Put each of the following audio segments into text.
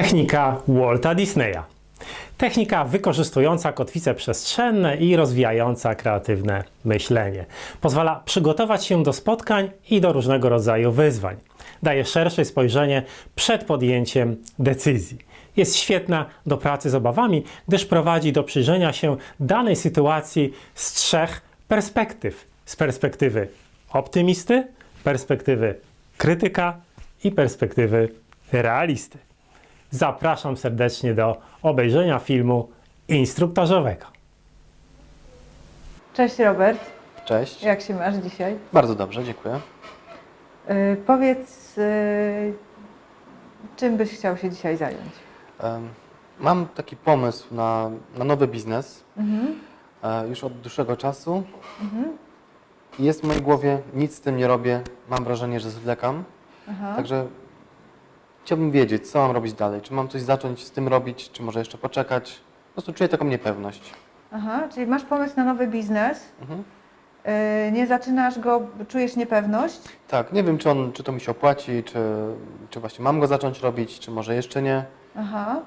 Technika Walta Disneya. Technika wykorzystująca kotwice przestrzenne i rozwijająca kreatywne myślenie. Pozwala przygotować się do spotkań i do różnego rodzaju wyzwań. Daje szersze spojrzenie przed podjęciem decyzji. Jest świetna do pracy z obawami, gdyż prowadzi do przyjrzenia się danej sytuacji z trzech perspektyw: z perspektywy optymisty, perspektywy krytyka i perspektywy realisty. Zapraszam serdecznie do obejrzenia filmu instruktażowego. Cześć Robert, Cześć. jak się masz dzisiaj? Bardzo dobrze, dziękuję. Yy, powiedz, yy, czym byś chciał się dzisiaj zająć? Em, Mam taki pomysł na, na nowy biznes Mhm. e, już od dłuższego czasu. Mhm. Jest w mojej głowie, nic z tym nie robię. Mam wrażenie, że zwlekam. Aha. Także chciałbym wiedzieć, co mam robić dalej. Czy mam coś zacząć z tym robić, czy może jeszcze poczekać. Po prostu czuję taką niepewność. Aha, czyli masz pomysł na nowy biznes, Mhm. yy, nie zaczynasz go, czujesz niepewność? Tak, nie wiem, czy, on, czy to mi się opłaci, czy, czy właśnie mam go zacząć robić, czy może jeszcze nie. Aha.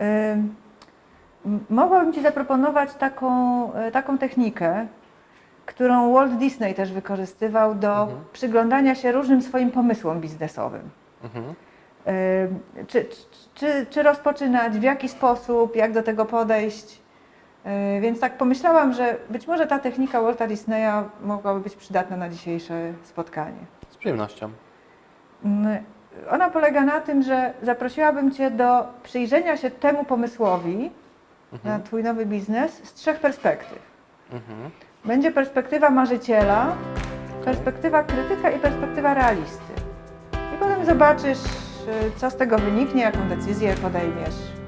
Yy, m- mogłabym Ci zaproponować taką, yy, taką technikę, którą Walt Disney też wykorzystywał do Mhm. przyglądania się różnym swoim pomysłom biznesowym. Mhm. Czy, czy, czy rozpoczynać, w jaki sposób, jak do tego podejść. Więc tak pomyślałam, że być może ta technika Walta Disneya mogłaby być przydatna na dzisiejsze spotkanie. Z przyjemnością. Mm, Ona polega na tym, że zaprosiłabym Cię do przyjrzenia się temu pomysłowi na Mhm. Twój nowy biznes z trzech perspektyw. Mhm. Będzie perspektywa marzyciela, perspektywa krytyka i perspektywa realisty. I potem zobaczysz, y, co z tego wyniknie, jaką decyzję podejmiesz.